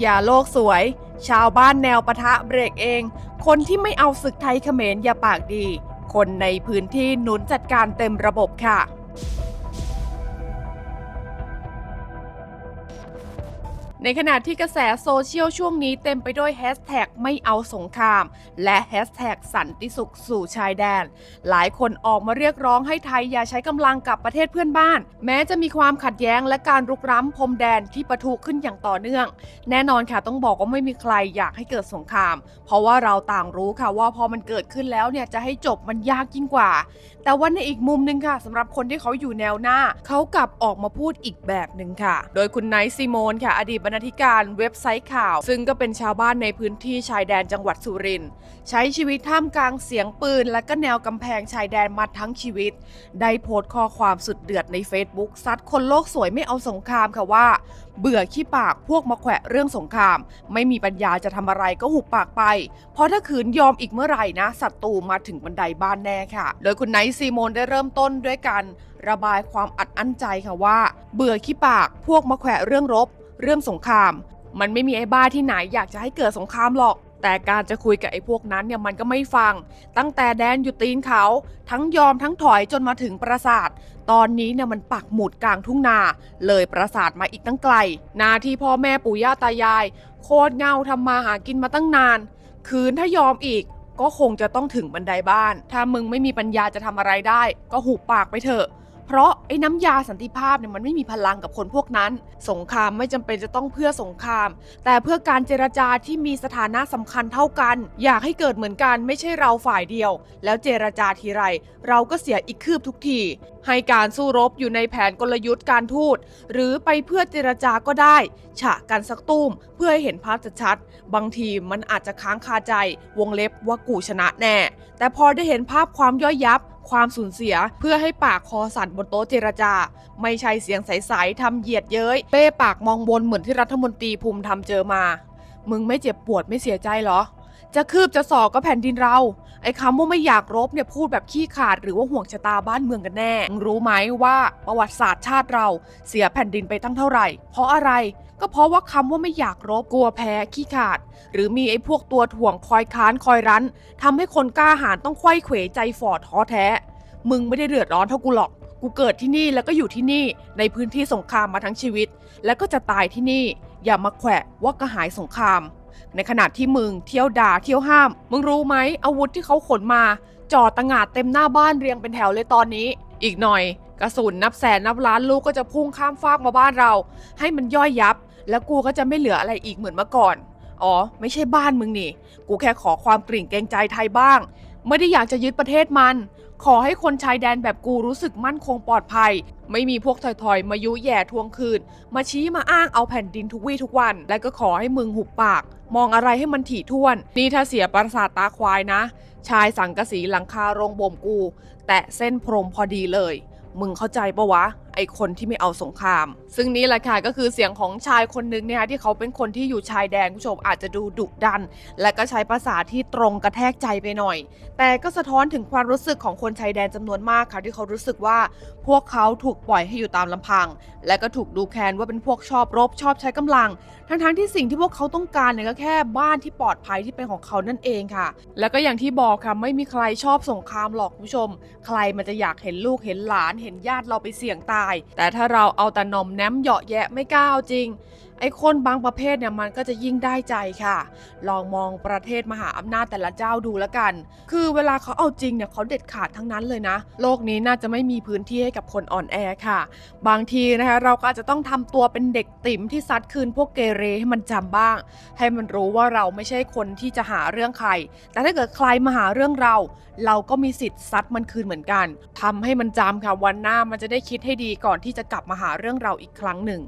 อย่าโลกสวย ชาวบ้านแนวปะทะเบรกเอง คนที่ไม่เอาศึกไทยเขมรอย่าปากดี คนในพื้นที่หนุนจัดการเต็มระบบค่ะ ในขณะที่กระแสโซเชียลช่วงนี้เต็มไปด้วยแฮชแท็กไม่เอาสงคราม และแฮชแท็กสันติสุขสู่ชายแดน หลายคนออกมาเรียกร้องให้ไทยอย่าใช้กำลังกับประเทศเพื่อนบ้าน แม้จะมีความขัดแย้งและการรุกร้ำพรมแดนที่ประทุขึ้นอย่างต่อเนื่อง แน่นอนค่ะต้องบอกว่าไม่มีใครอยากให้เกิดสงคราม เพราะว่าเราต่างรู้ค่ะว่าพอมันเกิดขึ้นแล้วเนี่ยจะให้จบมันยากยิ่งกว่า แต่ว่าในอีกมุมหนึ่งค่ะสำหรับคนที่เขาอยู่แนวหน้า เขากลับออกมาพูดอีกแบบหนึ่งค่ะ โดยคุณไนท์ซิโมนค่ะ อดีตรณาธิการเว็บไซต์ข่าว ซึ่งก็เป็นชาวบ้านในพื้นที่ชายแดนจังหวัดสุรินทร์ใช้ชีวิตท่ามกลางเสียงปืน และก็แนวกำแพงชายแดนมาทั้งชีวิต ได้โพสต์ข้อความสุดเดือดใน Facebook ซัดคนโลกสวยไม่เอาสงครามค่ะว่า เบื่อขี้ปากพวกมาแขวะเรื่องสงคราม ไม่มีปัญญาจะทำอะไรก็หุบปากไป เพราะถ้าขืนยอมอีกเมื่อไหร่นะศัตรูมาถึงบันไดบ้านแน่ค่ะ โดยคุณไนท์ซีโมนได้เริ่มต้นด้วยการระบายความอัดอั้นใจค่ะว่า เบื่อขี้ปากพวกมาแขวะเรื่องรบ เรื่องสงคราม มันไม่มีไอ้บ้าที่ไหนอยากจะให้เกิดสงครามหรอก แต่การจะคุยกับไอ้พวกนั้นเนี่ยมันก็ไม่ฟัง ตั้งแต่แดนอยู่ตีนเขา ทั้งยอมทั้งถอยจนมาถึงปราสาท ตอนนี้เนี่ยมันปักหมุดกลางทุ่งนา เลยปราสาทมาอีกตั้งไกล นาที่พ่อแม่ปู่ย่าตายาย โคตรเงาทำมาหากินมาตั้งนาน คืนถ้ายอมอีกก็คงจะต้องถึงบันไดบ้าน ถ้ามึงไม่มีปัญญาจะทำอะไรได้ ก็หุบปากไปเถอะ เพราะไอ้น้ำยาสันติภาพเนี่ยมันไม่มีพลังกับคนพวกนั้น สงครามไม่จำเป็นจะต้องเพื่อสงคราม แต่เพื่อการเจรจาที่มีสถานะสำคัญเท่ากัน อยากให้เกิดเหมือนกันไม่ใช่เราฝ่ายเดียว แล้วเจรจาทีไร เราก็เสียอีกคืบทุกที ให้การสู้รบอยู่ในแผนกลยุทธ์การทูตหรือไปเพื่อเจรจาก็ได้ ฉะกันสักตุ้มเพื่อให้เห็นภาพชัดๆบางทีมันอาจจะค้างคาใจ วงเล็บว่ากูชนะแน่ แต่พอได้เห็นภาพความย่อยยับ ความสูญเสีย เพื่อให้ปากคอสั่นบนโต๊ะเจรจา ไม่ใช่เสียงใสๆทำเหยียดเย้ยเป้ปากมองบนเหมือนที่รัฐมนตรีภูมิทำเจอมา มึงไม่เจ็บปวดไม่เสียใจเหรอ จะคืบจะสอกก็แผ่นดินเรา ไอ้คำว่าไม่อยากรบเนี่ยพูดแบบขี้ขาดหรือว่าห่วงชะตาบ้านเมืองกันแน่ รู้ไหมว่าประวัติศาสตร์ชาติเราเสียแผ่นดินไปตั้งเท่าไหร่ เพราะอะไรก็เพราะว่าคำว่าไม่อยากรบกลัวแพ้ขี้ขาด หรือมีไอ้พวกตัวถ่วงคอยค้านคอยรั้นทำให้คนกล้าหาญต้องไขว้เขวใจฝ่อท้อแท้ มึงไม่ได้เดือดร้อนเท่ากูหรอก กูเกิดที่นี่แล้วก็อยู่ที่นี่ในพื้นที่สงครามมาทั้งชีวิต แล้วก็จะตายที่นี่ อย่ามาแขวะว่ากระหายสงคราม ในขณะที่มึงเที่ยวด่าเที่ยวห้าม มึงรู้ไหมอาวุธที่เขาขนมาจอดตังอาดเต็มหน้าบ้านเรียงเป็นแถวเลยตอนนี้ อีกหน่อย กระสุนนับแสนนับล้านลูกก็จะพุ่งข้ามฟากมาบ้านเรา ให้มันย่อยยับ แล้วกูก็จะไม่เหลืออะไรอีกเหมือนเมื่อก่อน อ๋อ ไม่ใช่บ้านมึงนี่ กูแค่ขอความกริ่งเกรงใจไทยบ้าง ไม่ได้อยากจะยึดประเทศมัน ขอให้คนชายแดนแบบกูรู้สึกมั่นคงปลอดภัย ไม่มีพวกถอยๆ มายุแย่ทวงคืน มาชี้มาอ้างเอาแผ่นดินทุกวี่ทุกวัน และก็ขอให้มึงหุบปาก มองอะไรให้มันถี่ถ้วน นี่ถ้าเสียประสาทตาควายนะ ชายสังกะสีหลังคาโรงบ่มกู แตะเส้นพรมพอดีเลย มึงเข้าใจปะวะไอคนที่ไม่เอาสงคราม ซึ่งนี่แหละค่ะก็คือเสียงของชายคนหนึงเนี่ยที่เขาเป็นคนที่อยู่ชายแดนผู้ชมอาจจะดูดุดัน และก็ใช้ภาษาที่ตรงกระแทกใจไปหน่อย แต่ก็สะท้อนถึงความรู้สึกของคนชายแดนจำนวนมากค่ะที่เขารู้สึกว่า พวกเขาถูกปล่อยให้อยู่ตามลำพัง และก็ถูกดูแคลนว่าเป็นพวกชอบรบชอบใช้กำลัง ทั้งๆที่สิ่งที่พวกเขาต้องการเนี่ยก็แค่บ้านที่ปลอดภัยที่เป็นของเขานั่นเองค่ะ แล้วก็อย่างที่บอกค่ะไม่มีใครชอบสงครามหรอกผู้ชม ใครมันจะอยากเห็นลูกเห็นหลานเห็นญาติเราไปเสี่ยงตาย แต่ถ้าเราเอาแต่หนอมแนมเหยาะแยะไม่กล้าเอาจริง ไอ้คนบางประเภทเนี่ยมันก็จะยิ่งได้ใจค่ะ ลองมองประเทศมหาอำนาจแต่ละเจ้าดูแล้วกัน คือเวลาเขาเอาจริงเนี่ยเขาเด็ดขาดทั้งนั้นเลยนะ โลกนี้น่าจะไม่มีพื้นที่ให้กับคนอ่อนแอค่ะ บางทีนะคะเราก็อาจจะต้องทำตัวเป็นเด็กติ๋มที่ซัดคืนพวกเกเรให้มันจำบ้าง ให้มันรู้ว่าเราไม่ใช่คนที่จะหาเรื่องใคร แต่ถ้าเกิดใครมาหาเรื่องเรา เราก็มีสิทธิ์ซัดมันคืนเหมือนกันทำให้มันจำค่ะวันหน้ามันจะได้คิดให้ดีก่อนที่จะกลับมาหาเรื่องเราอีกครั้งหนึ่ง